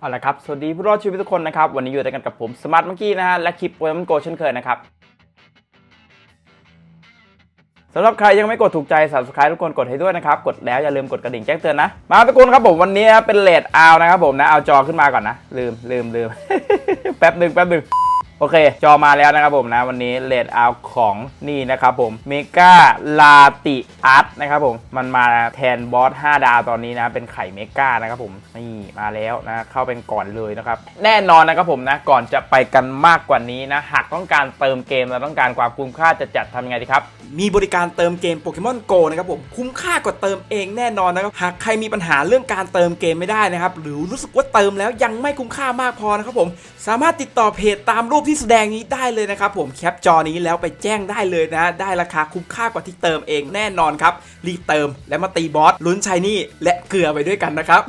เอาละครับ สวัสดีผู้รอดชีวิตทุกคนนะครับ วันนี้อยู่ด้วยกันกับผมสมาร์ทเมื่อกี้นะฮะ และคลิปโปเกมอนโกเช่นเคยนะครับสำหรับใครยังไม่กดถูกใจ subscribe ทุกคนกดให้ด้วยนะครับ กดแล้วอย่าลืมกดกระดิ่งแจ้งเตือนนะ มาทุกคนครับผมวันนี้เป็นเลดเอานะครับผมนะ เอาจอขึ้นมาก่อนนะ ลืมลืมลืมแป๊บหนึ่งแป๊บหนึ่ง โอเค จอมาแล้วนะครับผมนะ วันนี้เลดเอาของนี่นะครับผมเมกาลาติอาร์ตนะครับผม มันมาแทนบอส 5 ดาวตอนนี้นะ เป็นไข่เมกานะครับผมนี่มาแล้วนะ เข้าเป็นก่อนเลยนะครับ แน่นอนนะครับผมนะ ก่อนจะไปกันมากกว่านี้นะ หากต้องการเติมเกมและต้องการความคุ้มค่าจะจัดทำยังไงดีครับ มีบริการเติมเกมโปเกมอนโกนะครับผมคุ้มค่ากว่าเติมเองแน่นอนนะครับหากใครมีปัญหาเรื่องการเติมเกมไม่ได้นะครับหรือรู้สึกว่าเติมแล้วยังไม่คุ้มค่ามากพอนะครับผมสามารถติดต่อเพจตามรูปที่แสดงนี้ได้เลยนะครับผมแคปจอนี้แล้วไปแจ้งได้เลยนะได้ราคาคุ้มค่ากว่าที่เติมเองแน่นอนครับรีบเติมแล้วมาตีบอสลุ้นชัยนี่และเกลือไปด้วยกันนะครับ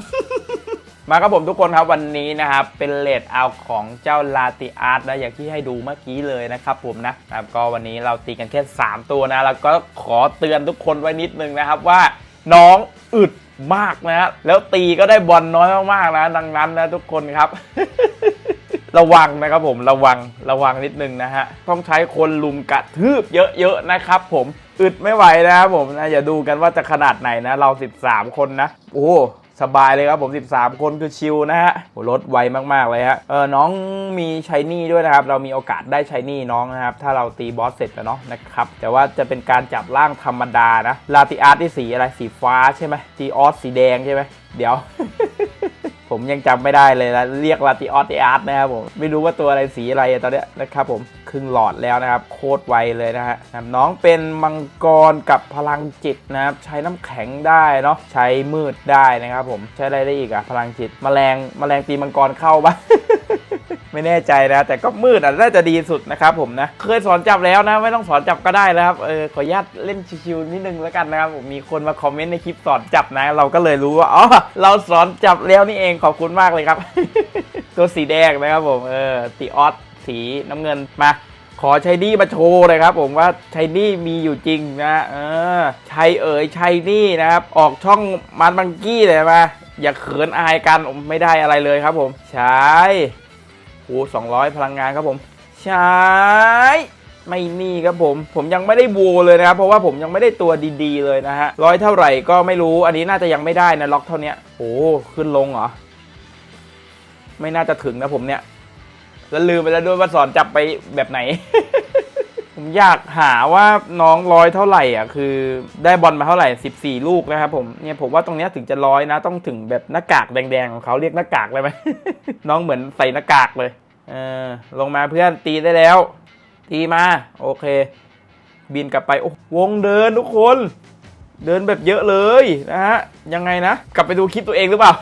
มาครับผมทุกคนครับวันนี้นะครับเป็นเลดเอาของเจ้าลาติอาร์ตนะอย่างที่ให้ดูเมื่อกี้เลยนะครับผมนะครับก็วันนี้เราตีกันแค่ 3 ตัวนะแล้วก็ขอเตือนทุกคนไว้นิดนึงนะครับว่าน้องอึดมากนะฮะแล้วตีก็ได้บอลน้อยมากๆนะ ดังนั้นนะทุกคนครับ ระวังนะครับผมระวังระวังนิดนึงนะฮะต้องใช้คนลุมกระทืบเยอะๆนะครับผมอึดไม่ไหวนะครับผมนะอย่าดูกันว่าจะขนาดไหนนะ เรา 13 คนนะ โอ้สบายเลยครับผม 13 คนคือชิลนะฮะรถไวมาก ๆ เลยฮะ เออ น้องมีชัยนี่ด้วยนะครับ เรามีโอกาสได้ชัยนี่น้องนะครับ ถ้าเราตีบอสเสร็จแล้วเนาะนะครับ แต่ว่าจะเป็นการจับร่างธรรมดานะ ลาติอาร์ตที่สีอะไร สีฟ้าใช่ไหมตีออสสีแดงใช่ไหม เดี๋ยว ผมยังจำไม่ได้เลยนะเรียกลาติออสอาร์ตนะครับผมไม่รู้ว่าตัวอะไรสีอะไรตอนนี้นะครับผมครึ่งหลอดแล้วนะครับ โคตรไวเลยนะฮะน้องเป็นมังกรกับพลังจิตนะครับ ใช้น้ำแข็งได้เนาะใช้มืดได้นะครับผมใช้อะไรได้อีกอะพลังจิตแมลงแมลงตีมังกรเข้าบ้า ไม่แน่ใจนะ แต่ก็มืดอะน่าจะดีสุดนะครับผมนะ เคยสอนจับแล้วนะ ไม่ต้องสอนจับก็ได้แล้วครับ เออขออนุญาตเล่นชิวๆนิดนึงแล้วกันนะครับผมมีคนมาคอมเมนต์ในคลิปสอนจับนะ เราก็เลยรู้ว่า อ๋อ เราสอนจับแล้วนี่เอง ขอบคุณมากเลยครับ ตัวสีแดงนะครับผม เออตีออสสีน้ำเงินมาขอชัยนี่มาโชว์เลยครับผมว่าชัยนี่มีอยู่จริงนะเออชัยเอ๋ยชัยนี่นะครับ ออกช่องมันบังกี้เลยมาอย่าเขินอายกันไม่ได้อะไรเลยครับผมใช่ โอ้สองร้อยพลังงานครับผม ใช้ไม่มีครับผม ผมยังไม่ได้บูเลยนะครับ เพราะว่าผมยังไม่ได้ตัวดีๆเลยนะฮะร้อยเท่าไหร่ก็ไม่รู้ อันนี้น่าจะยังไม่ได้นะล็อกเท่านี้โอ้ขึ้นลงเหรอ ไม่น่าจะถึงนะผมเนี่ย แล้วลืมไปแล้วด้วยว่าสอนจับไปแบบไหน ผมอยากหาว่าน้องร้อยเท่าไหร่อะคือได้บอลมาเท่าไหร่ 14 ลูกนะครับผมเนี่ยผมว่าตรงนี้ถึงจะร้อยนะ ต้องถึงแบบหน้ากากแดงๆของเขาเรียกหน้ากากเลยไหมน้องเหมือนใส่หน้ากากเลยเออลงมาเพื่อนตีได้แล้ว ตีมา โอเค บินกลับไปโอ้วงเดินทุกคน เดินแบบเยอะเลยนะฮะยังไงนะ กลับไปดูคลิปตัวเองหรือเปล่า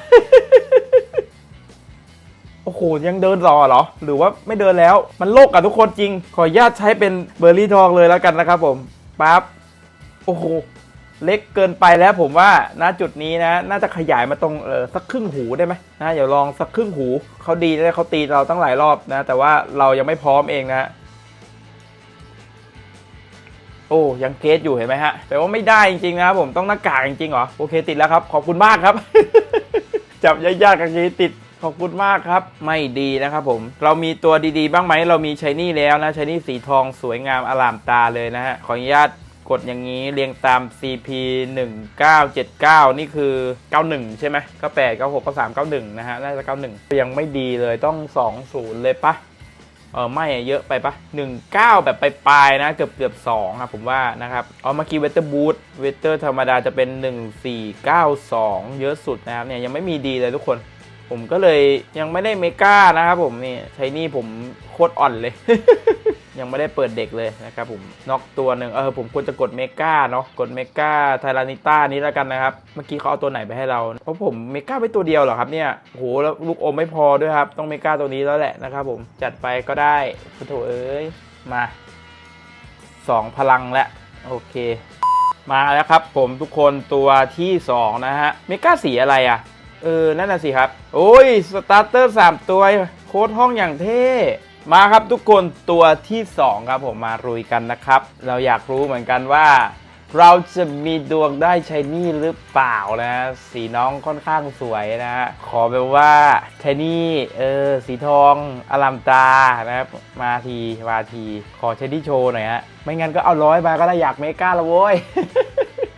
โอ้โห ยังเดินรอเหรอ หรือว่าไม่เดินแล้ว มันโลกกับทุกคนจริง ขออนุญาตใช้เป็นเบอร์รี่ทองเลยแล้วกันนะครับผม ปั๊บ โอ้โห เล็กเกินไปแล้วผมว่า ณ จุดนี้นะ น่าจะขยายมาตรงเออสักครึ่งหูได้ไหมนะเดี๋ยวลองสักครึ่งหู เขาดีนะเขาตีเราตั้งหลายรอบนะ แต่ว่าเรายังไม่พร้อมเองนะโอ้ยังเกสอยู่เห็นไหมฮะแปลว่าไม่ได้จริงๆนะครับผมต้องหน้ากากจริงๆเหรอ โอเคติดแล้วครับ ขอบคุณมากครับ จับยากๆกันนี้ติด ขอบคุณมากครับ ไม่ดีนะครับผม เรามีตัวดีๆ บ้างไหม เรามีชายนี่แล้วนะชายนี่สีทองสวยงามอลามตาเลยนะฮะ ขออนุญาตกดอย่างนี้เรียงตาม CP 1979 นี่คือ 91 ใช่ไหม98 96 93 91 นะฮะ น่าจะ 91 ยังไม่ดีเลยต้อง 20 เลยปะเออไม่เยอะไปปะ19 แบบปลายๆนะ เกือบเกือบ2ครับผมว่านะครับ เอาเมื่อกี้เวเตอร์บูทเวเตอร์ธรรมดาจะเป็น 1492 เยอะสุดนะครับเนี่ยยังไม่มีดีเลยทุกคน ผมก็เลยยังไม่ได้เมกานะครับผมนี่ใช้นี่ผมโคตรอ่อนเลย ยังไม่ได้เปิดเด็กเลยนะครับผมน็อกตัวหนึ่งเออผมควรจะกดเมกาเนาะกดเมกาไทรานิต้านี้แล้วกันนะครับ เมื่อกี้เขาเอาตัวไหนไปให้เราเพราะผมเมกาไปตัวเดียวเหรอครับเนี่ยโหแล้วลูกอมไม่พอด้วยครับ ต้องเมกาตัวนี้แล้วแหละนะครับผมจัดไปก็ได้พุทโธเอ้ยมาสองพลังแล้วโอเค มาแล้วครับผมทุกคนตัวที่สองนะฮะเมกาสีอะไรอะ เออ นั่นน่ะสิครับ โอ้ย สตาร์เตอร์ 3 ตัว โค้ดห้องอย่างเท่ มาครับทุกคนตัวที่ 2 ครับผมมารุยกันนะครับ เราอยากรู้เหมือนกันว่า เราจะมีดวงได้ใช้นี่หรือเปล่านะ สีน้องค่อนข้างสวยนะ ขอแบบว่าใช้นี่เออ สีทองอลัมตานะครับมาทีมาที ขอช้นี่โชว์หน่อยฮะ ไม่งั้นก็เอาร้อยมาก็ได้อยากเมก้าละโว้ย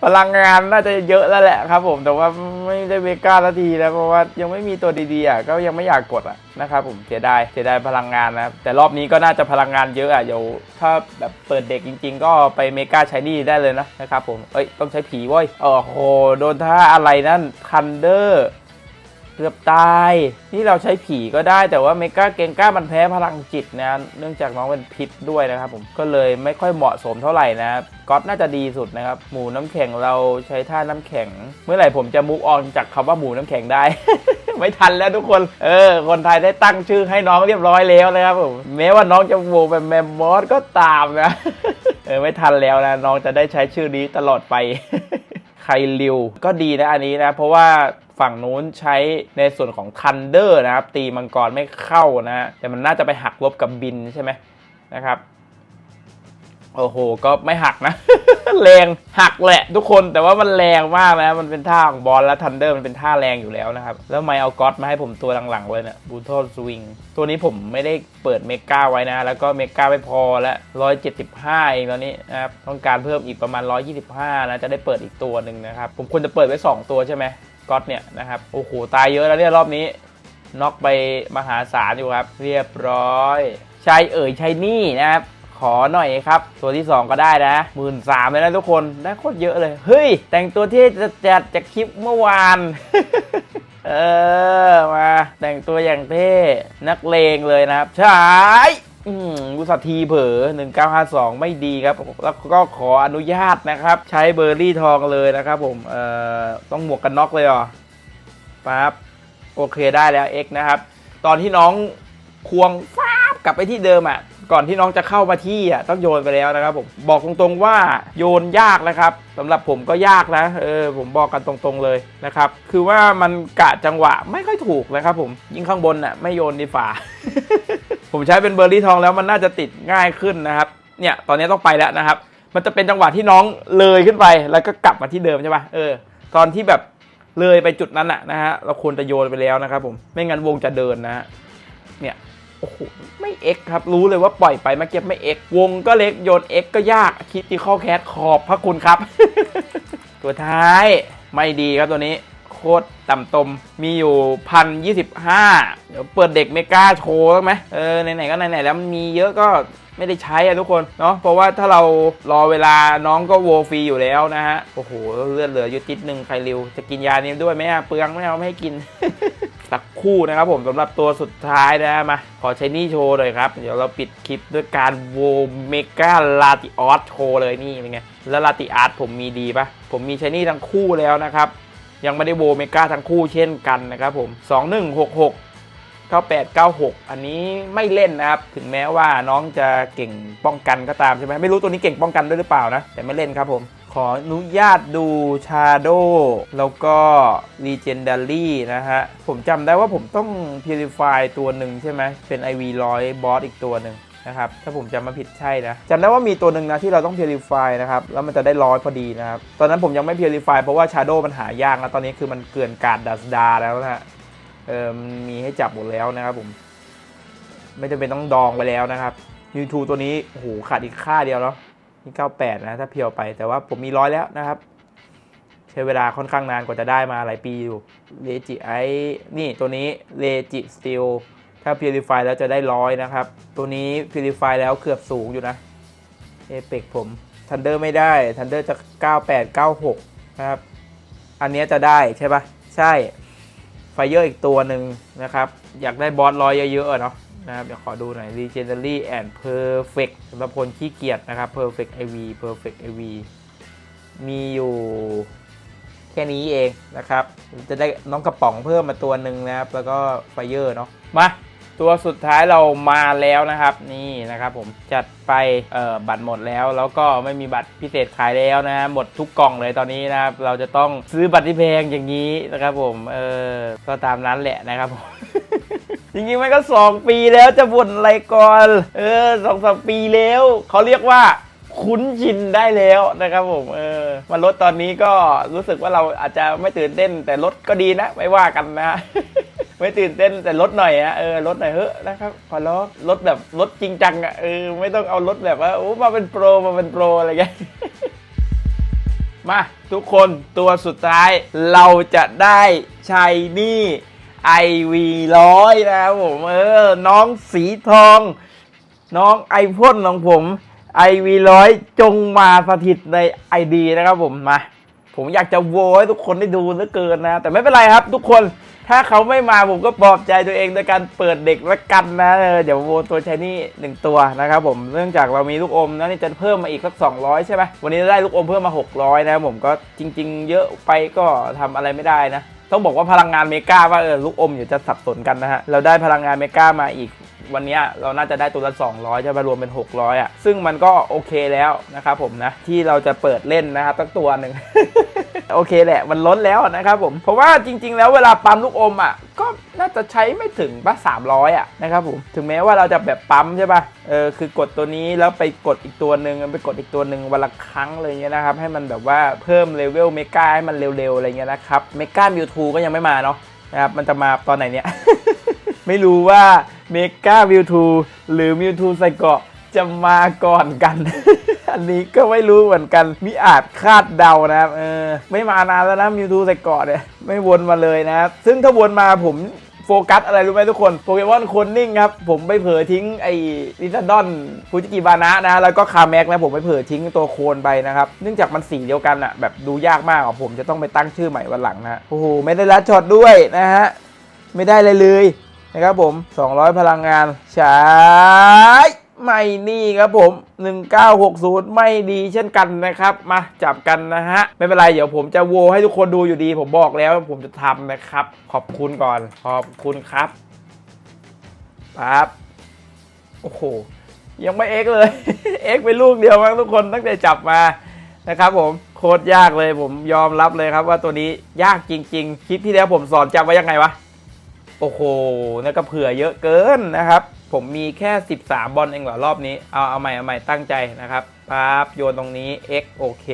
พลังงานน่าจะเยอะแล้วแหละครับผมแต่ว่าไม่ได้เมกาละทีนะเพราะว่ายังไม่มีตัวดีๆอะก็ยังไม่อยากกดอะนะครับผมเสียดายเสียดายพลังงานนะครับแต่รอบนี้ก็น่าจะพลังงานเยอะอะเดี๋ยวถ้าแบบเปิดเด็กจริง ๆ ก็ไปเมกาชายนี่ได้เลยนะนะครับผมเอ้ยต้องใช้ผีว้ยโอ้โหโดนท่าอะไรนั่นทันเดอร์ เกือบตาย นี่เราใช้ผีก็ได้แต่ว่าเมกาเกงก้ามันแพ้พลังจิตนะ เนื่องจากน้องเป็นพิษด้วยนะครับผมก็เลยไม่ค่อยเหมาะสมเท่าไหร่นะก๊อตน่าจะดีสุดนะครับ หมูน้ำแข็งเราใช้ท่าน้ำแข็ง เมื่อไหร่ผมจะมุกออนจากคำว่าหมูน้ำแข็งได้ ไม่ทันแล้วทุกคน เออ คนไทยได้ตั้งชื่อให้น้องเรียบร้อยแล้วนะครับผมแม้ว่าน้องจะโวเป็นแมมมอสก็ตามนะเออไม่ทันแล้วนะน้องจะได้ใช้ชื่อนี้ตลอดไปไครลิวก็ดีนะอันนี้นะ เพราะว่า ฝั่งนู้นใช้ในส่วนของทันเดอร์นะครับ ตีมังกรไม่เข้านะ แต่มันน่าจะไปหักลบกับบินใช่ไหมนะครับ โอ้โห ก็ไม่หักนะ แรงหักแหละทุกคนแต่ว่ามันแรงมากนะมันเป็นท่าของบอลและทันเดอร์มันเป็นท่าแรงอยู่แล้วนะครับ แล้วไม่เอาก๊อตมาให้ผมตัวหลังๆเลยเนี่ยบูทอลสวิงตัวนี้ผมไม่ได้เปิดเมกาไว้นะ แล้วก็เมกาไม่พอแล้ว175เองตอนนี้นะครับต้องการเพิ่มอีกประมาณ 125นะจะได้เปิดอีกตัวหนึ่งนะครับ ผมควรจะเปิดไว้ 2 ตัวใช่ไหม ก๊อตเนี่ยนะครับโอ้โหตายเยอะแล้วเนี่ยรอบนี้น็อกไปมหาศาลอยู่ครับ เรียบร้อยชายเอ่ยชายนี่นะครับขอหน่อยครับ ตัวที่ 2 ก็ได้นะหมื่นสามเลยนะทุกคนได้โคตรเยอะเลย เฮ้ย แต่งตัวที่จะจัดจากคลิปเมื่อวาน เออ มา แต่งตัวอย่างเท่ นักเลงเลยนะครับใช่ อืมกุสัตทีเผลอ1952 ไม่ดีครับ แล้วก็ขออนุญาตนะครับ ใช้เบอร์รี่ทองเลยนะครับผม เอ่อ ต้องหมวกกันน็อกเลยเหรอปั๊บ โอเคได้แล้ว X นะครับ ตอนที่น้องควงฟ้าบกลับไปที่เดิมอะ ก่อนที่น้องจะเข้ามาที่อะต้องโยนไปแล้วนะครับผม บอกตรงๆว่าโยนยากนะครับสำหรับผมก็ยากนะ เออ ผมบอกกันตรงๆเลยนะครับ คือว่ามันกะจังหวะไม่ค่อยถูกนะครับผม ยิ่งข้างบนอะไม่โยนดีฝ่า ผมใช้เป็นเบอร์รี่ทองแล้วมันน่าจะติดง่ายขึ้นนะครับ เนี่ยตอนนี้ต้องไปแล้วนะครับ มันจะเป็นจังหวะที่น้องเลยขึ้นไปแล้วก็กลับมาที่เดิมใช่ปะเออ ตอนที่แบบเลยไปจุดนั้นอะนะฮะเราควรจะโยนไปแล้วนะครับผมไม่งั้นวงจะเดินนะเนี่ยโอ้โหไม่เอ็กครับ รู้เลยว่าปล่อยไปเมื่อกี้ไม่เอ็กวงก็เล็กโยนเอ็กก็ยากคิดตีข้อแคสขอบพระคุณครับ ตัวท้ายไม่ดีครับตัวนี้ โคตรต่ำตม มีอยู่พันยี่สิบห้าเดี๋ยวเปิดเด็กไม่กาโชว์ไหมเออไหนๆก็ไหนๆแล้วมันมีเยอะก็ไม่ได้ใช้อะทุกคนเนาะเพราะว่าถ้าเรารอเวลาน้องก็โวฟรีอยู่แล้วนะฮะ โอ้โห เลือดเหลืออยู่ติดหนึ่งใครริว จะกินยานี้ด้วยไหมอะเปลืองไม่เอาไม่ให้กิน สักคู่นะครับผมสำหรับตัวสุดท้ายนะมา ขอใช้นี่โชว์เลยครับ เดี๋ยวเราปิดคลิปด้วยการโวเมกาลาติออสโชว์เลยนี่เป็นไงแล้วลาติอาร์ตผมมีดีปะผมมีใช้นี่ทั้งคู่แล้วนะครับ ยังไม่ได้โวเมกาทั้งคู่เช่นกันนะครับผม 2166 9896 อันนี้ไม่เล่นนะครับ ถึงแม้ว่าน้องจะเก่งป้องกันก็ตามใช่ไหมไม่รู้ตัวนี้เก่งป้องกันด้วยหรือเปล่านะ แต่ไม่เล่นครับผม ขออนุญาตดูชาโดแล้วก็ Legendary นะฮะ ผมจำได้ว่าผมต้อง Purify ตัวหนึ่งใช่ไหมเป็น IV 100บอสอีกตัวหนึ่ง นะครับถ้าผมจำม่ผิดใช่นะจำได้ว่ามีตัวหนึ่งนะที่เราต้อง Purify นะครับแล้วมันจะได้ร้อยพอดีนะครับตอนนั้นผมยังไม่ Purify เพราะว่า Shadow มันหายากนะตอนนี้คือมันเกลื่อนกาดดัสดาแล้วนะฮะเออม,มีให้จับหมดแล้วนะครับผม ไม่จำเป็นต้องดองไปแล้วนะครับ YouTube ตัวนี้โอ้โหขาดอีกค่าเดียวแล้วนี่98 นะ ถ้าเพียวไปแต่ว่าผมมีร้อยแล้วนะครับ ใช้เวลาค่อนข้างนานกว่าจะได้มาหลายปีอยู่เลจิไอนี่ตัวนี้เลจิสติล ถ้า Purify แล้วจะได้ร้อยนะครับ ตัวนี้ Purify แล้วเกือบสูงอยู่นะเอเปกผม Thunder ไม่ได้ Thunder จะ 98 96 นะครับ อันนี้จะได้ใช่ปะใช่ไฟเยอร์อีกตัวหนึ่งนะครับ อยากได้บอสร้อยเยอะๆเนาะนะครับเดี๋ยวขอดูหน่อย Legendary and Perfect สำหรับคนขี้เกียจนะครับ Perfect IV Perfect IV มีอยู่แค่นี้เองนะครับ จะได้น้องกระป๋องเพิ่มมาตัวหนึ่งนะครับ แล้วก็ไฟเยอร์เนาะ มา ตัวสุดท้ายเรามาแล้วนะครับ นี่นะครับผมจัดไปเออบัตรหมดแล้ว แล้วก็ไม่มีบัตรพิเศษขายแล้วนะฮะหมดทุกกล่องเลยตอนนี้นะครับ เราจะต้องซื้อบัตรที่แพงอย่างนี้นะครับ ผมเออก็ตามนั้นแหละนะครับผมจริงๆมันก็สองปีแล้วจะบ่นอะไรก่อน เออสองสามปีแล้วเขาเรียกว่าคคุ้นชินได้แล้วนะครับผมเออมารถตอนนี้ก็รู้สึกว่าเราอาจจะไม่ตื่นเต้น แต่รถก็ดีนะ ไม่ว่ากันนะ ไม่ตื่นเต้นแต่ลดหน่อยอะเออลดหน่อยเฮ้นะครับขอร้องลดแบบลดจริงจังอะเออไม่ต้องเอารถแบบว่าโอ้มาเป็นโปรมาเป็นโปรอะไรเงี้ยมาทุกคนตัวสุดท้ายเราจะได้ชัยนี่ไอวีร้อยนะครับผมเออน้องสีทอง น้องไอพ่นของผมไอวีร้อยจงมาสถิตในไอดีนะครับผมมา ผมอยากจะโวยให้ทุกคนได้ดูเหลือเกินนะ แต่ไม่เป็นไรครับทุกคน ถ้าเขาไม่มาผมก็ปลอบใจตัวเองโดยการเปิดเด็กละกันนะเออเดี๋ยวโวตัวชายนี่หนึ่งตัวนะครับผมเนื่องจากเรามีลูกอมนะนี่จะเพิ่มมาอีกสัก 200 ใช่ไหมวันนี้ได้ลูกอมเพิ่มมา 600 นะผมก็จริง ๆ เยอะไปก็ทำอะไรไม่ได้นะต้องบอกว่าพลังงานเมกาว่าเออลูกอมอยู่จะสับสนกันนะฮะเราได้พลังงานเมกามาอีกวันนี้เราน่าจะได้ตัวละ 200 จะมารวมเป็น 600 อะ ซึ่งมันก็โอเคแล้วนะครับผมนะ ที่เราจะเปิดเล่นนะครับตั้งตัวหนึ่ง โอเคแหละ มันล้นแล้วนะครับผม เพราะว่าจริง ๆ แล้วเวลาปั๊มลูกอมอะ ก็น่าจะใช้ไม่ถึงป่ะ300อะนะครับผม ถึงแม้ว่าเราจะแบบปั๊มใช่ป่ะ เออ คือกดตัวนี้แล้วไปกดอีกตัวหนึ่งไปกดอีกตัวหนึ่งวันละครั้งเลยเงี้ยนะครับ ให้มันแบบว่าเพิ่มเลเวลเมกาให้มันเร็วๆอะไรเงี้ยนะครับ เมกามิวทูก็ยังไม่มาเนาะนะครับ มันจะมาตอนไหนเนี่ย ไม่รู้ว่าเมกาวิวทูหรือมิวทูไซเกาะ จะมาก่อนกัน อันนี้ก็ไม่รู้เหมือนกัน มิอาจคาดเดานะครับเออไม่มานานแล้วนะมิวทูไซเกาะเนี่ยไม่วนมาเลยนะครับ ซึ่งถ้าวนมาผมโฟกัสอะไรรู้ไหมทุกคนโปเกมอนโคนนิ่งครับ ผมไปเผลอทิ้งไอ้ลิซาดอนฟูจิกิบานะนะ แล้วก็คาแม็กนะผมไปเผลอทิ้งตัวโคนไปนะครับ เนื่องจากมันสีเดียวกันอะแบบดูยากมากอะผมจะต้องไปตั้งชื่อใหม่วันหลังนะฮะโอ้โหไม่ได้รัดช็อตด้วยนะฮะไม่ได้เลยเลยนะครับผม 200 พลังงานใช้ ไม่นี่ครับผม 1960 ไม่ดีเช่นกันนะครับ มาจับกันนะฮะ ไม่เป็นไร เดี๋ยวผมจะโวให้ทุกคนดูอยู่ดี ผมบอกแล้วว่าผมจะทำนะครับ ขอบคุณก่อน ขอบคุณครับปั๊บโอ้โห ยังไม่เอ็กเลย เอ็กไปลูกเดียวมั้งทุกคนตั้งแต่จับมานะครับผมโคตรยากเลยผมยอมรับเลยครับว่าตัวนี้ยากจริง ๆ คลิปที่แล้วผมสอนจำไว้ยังไงวะ โอ้โหนั่นก็เผื่อเยอะเกินนะครับ ผมมีแค่ 13 บอลเองเหรอรอบนี้ เอาเอาใหม่เอาใหม่ตั้งใจนะครับปั๊บโยนตรงนี้ x โอเค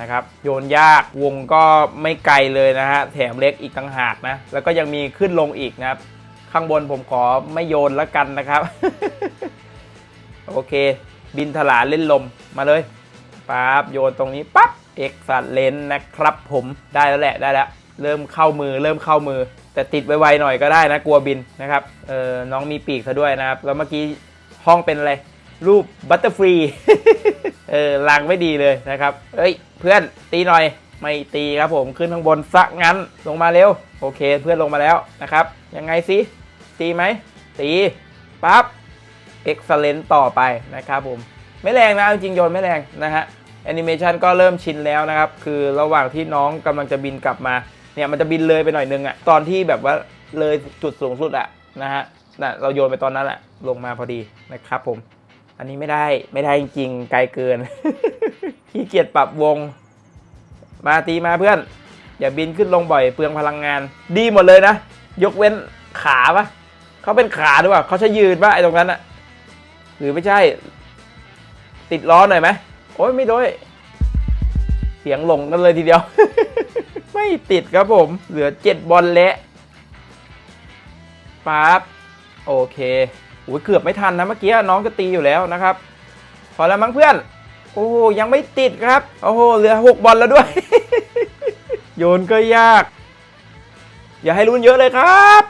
นะครับ โยนยากวงก็ไม่ไกลเลยนะฮะ แถมเล็กอีกต่างหากนะ แล้วก็ยังมีขึ้นลงอีกนะครับ ข้างบนผมขอไม่โยนล้วกันนะครับ โอเค บินถลาเล่นลมมาเลยปั๊บโยนตรงนี้ปั๊บ x สัตเลนนะครับผมได้แล้วแหละได้แล้ว เริ่มเข้ามือ เริ่มเข้ามือ แต่ติดไวๆหน่อยก็ได้นะกลัวบินนะครับเออน้องมีปีกซะด้วยนะครับ แล้วเมื่อกี้ห้องเป็นอะไร รูปบัตเตอร์ฟรีเออลางไม่ดีเลยนะครับเอ้ยเพื่อนตีหน่อยไม่ตีครับผมขึ้นข้างบนสักงั้นลงมาเร็ว โอเคเพื่อนลงมาแล้วนะครับ ยังไงสิตีไหมตีปั๊บเอ็กซ์เลนต่อไปนะครับผมไม่แรงนะจริงโยนไม่แรงนะฮะแอนิเมชันก็เริ่มชินแล้วนะครับ คือระหว่างที่น้องกำลังจะบินกลับมา เนี่ยมันจะบินเลยไปหน่อยนึงอะตอนที่แบบว่าเลยจุดสูงสุดอะนะฮะน่ะเราโยนไปตอนนั้นแหละลงมาพอดีนะครับผม อันนี้ไม่ได้ไม่ได้จริงๆไกลเกินขี้เกียจปรับวง มาตีมาเพื่อน อย่าบินขึ้นลงบ่อยเปลืองพลังงาน ดีหมดเลยนะ ยกเว้นขาปะเขาเป็นขาหรือเปล่าเขาใช้ยืนปะไอ้ตรงนั้นอะหรือไม่ใช่ ติดล้อหน่อยไหมโอ้ยไม่ด้วยเสียงหลงกันเลยทีเดียว ไม่ติดครับผม เหลือเจ็ดบอลเละปั๊บโอเคโอ้ยเกือบไม่ทันนะเมื่อกี้น้องก็ตีอยู่แล้วนะครับ พอแล้วมั้งเพื่อน โอ้ยังไม่ติดครับ โอ้โหเหลือหกบอลแล้วด้วย โยนก็ยาก อย่าให้ลุ้นเยอะเลยครับ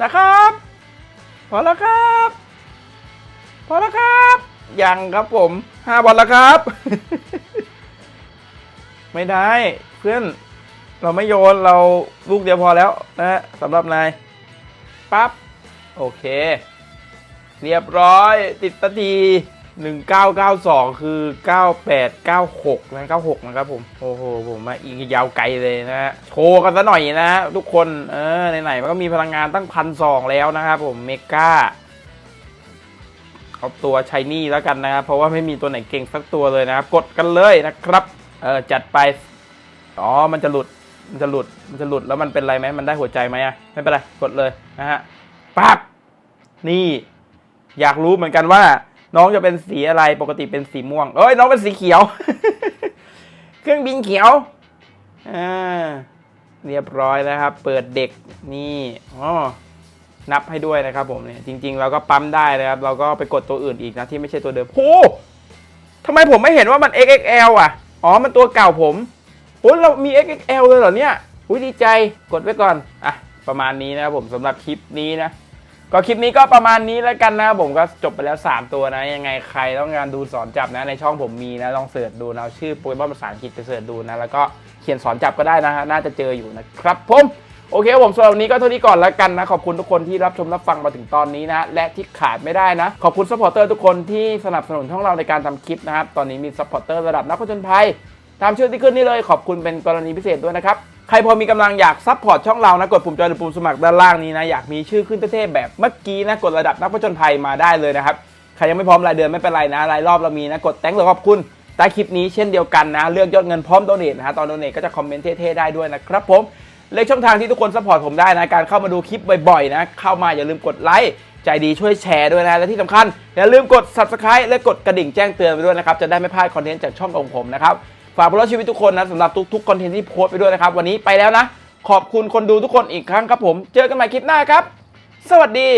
นะครับ พอแล้วครับ พอแล้วครับ ยังครับผมห้าบอลแล้วครับ ไม่ได้เพื่อน เราไม่โยนเราลูกเดียวพอแล้วนะฮะสำหรับนายปั๊บโอเค เรียบร้อยติดตที1992 คือ 9896นะ96 นะครับผม โอ้โห ผมมาอีกยาวไกลเลยนะฮะ โชว์กันซะหน่อยนะฮะทุกคน เออ ไหนๆ มันก็มีพลังงานตั้งพันสองแล้วนะครับผม เมกาเอาตัวชายนี่แล้วกันนะครับ เพราะว่าไม่มีตัวไหนเก่งสักตัวเลยนะครับ กดกันเลยนะครับ เออ จัดไป อ๋อ มันจะหลุด มันจะหลุด มันจะหลุดแล้วมันเป็นไรไหมมันได้หัวใจไหมอะไม่เป็นไร กดเลยนะฮะปั๊บนี่ อยากรู้เหมือนกันว่า น้องจะเป็นสีอะไรปกติเป็นสีม่วง เอ้ยน้องเป็นสีเขียว เครื่องบินเขียวอ่าเรียบร้อยแล้วครับ เปิดเด็กนี่อ๋อนับให้ด้วยนะครับผมเนี่ยจริง ๆ เราก็ปั๊มได้นะครับ เราก็ไปกดตัวอื่นอีกนะที่ไม่ใช่ตัวเดิมโหทำไมผมไม่เห็นว่ามัน XXL อะ อ๋อ มันตัวเก่าผม โอ้ยเรามี XXL เลยเหรอเนี่ยอุ้ยดีใจกดไว้ก่อน อะ ประมาณนี้นะครับผมสำหรับคลิปนี้นะ ก็คลิปนี้ก็ประมาณนี้แล้วกันนะครับผมก็จบไปแล้ว 3 ตัวนะ ยังไงใครต้องการดูสอนจับนะ ในช่องผมมีนะ ลองเสิร์ชดูนะเอาชื่อโปเกมอนภาษาอังกฤษไปเสิร์ชดูนะ แล้วก็เขียนสอนจับก็ได้นะฮะน่าจะเจออยู่นะครับผมโอเคผมสำหรับวันนี้ก็เท่านี้ก่อนแล้วกันนะ ขอบคุณทุกคนที่รับชมรับฟังมาถึงตอนนี้นะ และที่ขาดไม่ได้นะ ขอบคุณซัพพอร์เตอร์ทุกคนที่สนับสนุนช่องเราในการทำคลิปนะครับ ตอนนี้มีซัพพอร์เตอร์ระดับนักผจญภัย ตามชื่อที่ขึ้นนี่เลยขอบคุณเป็นกรณีพิเศษด้วยนะครับใครพอมีกำลังอยากซัพพอร์ตช่องเรานะกดปุ่มจอยหรือปุ่มสมัครด้านล่างนี้นะอยากมีชื่อขึ้นเท่ๆแบบเมื่อกี้นะกดระดับนักผจญภัยมาได้เลยนะครับใครยังไม่พร้อมรายเดือนไม่เป็นไรนะรายรอบเรามีนะกดแตงหรือขอบคุณใต้คลิปนี้เช่นเดียวกันนะเลือกยอดเงินพร้อมโดเนทนะฮะตอนโดเนทก็จะคอมเมนต์เท่ๆได้ด้วยนะครับผมเลขช่องทางที่ทุกคนซัพพอร์ตผมได้นะการเข้ามาดูคลิปบ่อยๆนะเข้ามาอย่าลืมกดไลค์ใจดีช่วยแชร์ด้วยนะและที่สำคัญอย่าลืมกด subscribe และกดกระดิ่งแจ้งเตือนไปด้วยนะครับจะได้ไม่พลาดคอนเทนต์จากช่องของผมนะครับ ฝากบล็อกชีวิตทุกคนนะสำหรับทุกๆคอนเทนต์ที่โพสต์ไปด้วยนะครับ วันนี้ไปแล้วนะ ขอบคุณคนดูทุกคนอีกครั้งครับผม เจอกันใหม่คลิปหน้าครับ สวัสดี